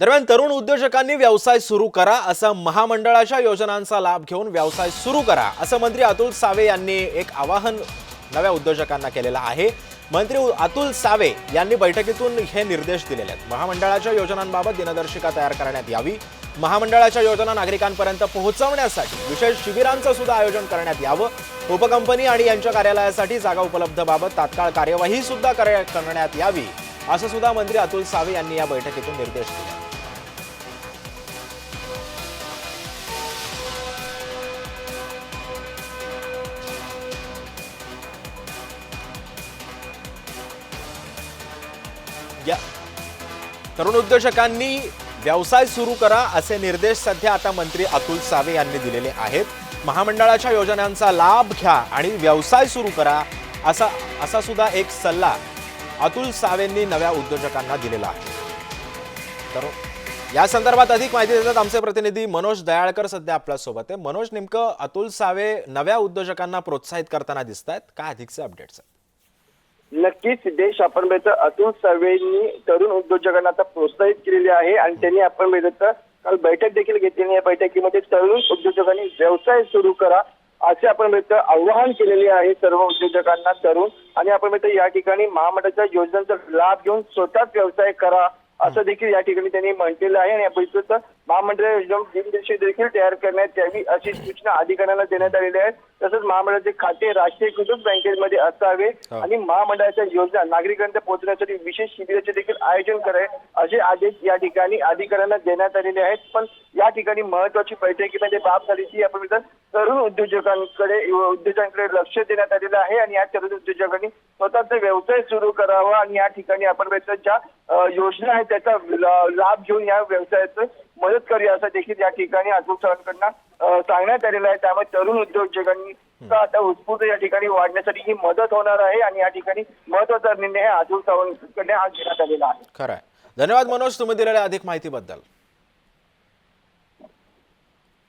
दरम्यान तरुण उद्योजकांनी व्यवसाय सुरू करा असं महामंडळाच्या योजनांचा लाभ घेऊन व्यवसाय सुरू करा असं मंत्री अतुल सावे यांनी एक आवाहन नव्या उद्योजकांना केलेलं आहे. मंत्री अतुल सावे यांनी बैठकीतून हे निर्देश दिलेले आहेत. महामंडळाच्या योजनांबाबत दिनदर्शिका तयार करण्यात यावी. महामंडळाच्या योजना नागरिकांपर्यंत पोहोचवण्यासाठी विशेष शिबिरांचं सुद्धा आयोजन करण्यात यावं. उपकंपनी आणि यांच्या कार्यालयासाठी जागा उपलब्धबाबत तात्काळ कार्यवाही सुद्धा करण्यात यावी असं सुद्धा मंत्री अतुल सावे यांनी या बैठकीतून निर्देश दिले या. तरुण उद्योजकांनी व्यवसाय सुरू करा असे निर्देश सध्या आता मंत्री अतुल सावे यांनी दिलेले आहेत. महामंडळाच्या योजनांचा लाभ घ्या आणि व्यवसाय सुरू करा असा असा सुद्धा एक सल्ला अतुल सावेंनी नव्या उद्योजकांना दिलेला आहे. तर या संदर्भात अधिक माहिती देतात आमचे प्रतिनिधी मनोज दयाळकर सध्या आपल्यासोबत आहे. मनोज नेमकं अतुल सावे नव्या उद्योजकांना प्रोत्साहित करताना दिसत आहेत काय अधिकचे अपडेट्स आहेत? नक्कीच देश आपण बघितलं अतुल सावेंनी तरुण उद्योजकांना आता प्रोत्साहित केलेले आहे आणि त्यांनी आपण बघितलं काल बैठक देखील घेतली आणि या बैठकीमध्ये तरुण उद्योजकांनी व्यवसाय सुरू करा असे आपण बघितलं आव्हान केलेले आहे सर्व उद्योजकांना तरुण. आणि आपण बघितलं या ठिकाणी महामंडळाच्या योजनांचा लाभ घेऊन स्वतःच व्यवसाय करा. असं देखील या ठिकाणी त्यांनी म्हटलेलं आहे आणि बघितलं तर महामंडळ योजना दिनदर्शी देखील तयार करण्यात यावी अशी सूचना अधिकाऱ्यांना देण्यात आलेली आहे तसंच महामंडळाचे खाते राष्ट्रीयकृत बँकेमध्ये असावे. आणि महामंडळाच्या योजना नागरिकांना पोहोचण्यासाठी विशेष शिबिराचे देखील आयोजन करावे असे आदेश या ठिकाणी अधिकाऱ्यांना देण्यात आलेले आहेत पण या ठिकाणी महत्वाची बैठकीमध्ये बाब झाली ती आपण तरुण उद्योजकांकडे उद्योजकांकडे लक्ष देण्यात आलेलं आहे आणि या तरुण उद्योजकांनी स्वतःचा व्यवसाय सुरू करावा आणि या ठिकाणी आपण ज्या योजना आहेत त्याचा लाभ घेऊन या व्यवसायाचं मदत करूया असं देखील या ठिकाणी अतुल चव्हाणकडनं अ, सांगण्यात आलेलं आहे. त्यामुळे तरुण उद्योजकांनी आता उत्स्फूर्त या ठिकाणी वाढण्यासाठी ही मदत होणार आहे आणि या ठिकाणी महत्त्वाचा निर्णय हा अतुल चव्हाणकडे आज घेण्यात आलेला आहे. खरं धन्यवाद मनोज तुम्ही दिलेल्या अधिक माहितीबद्दल.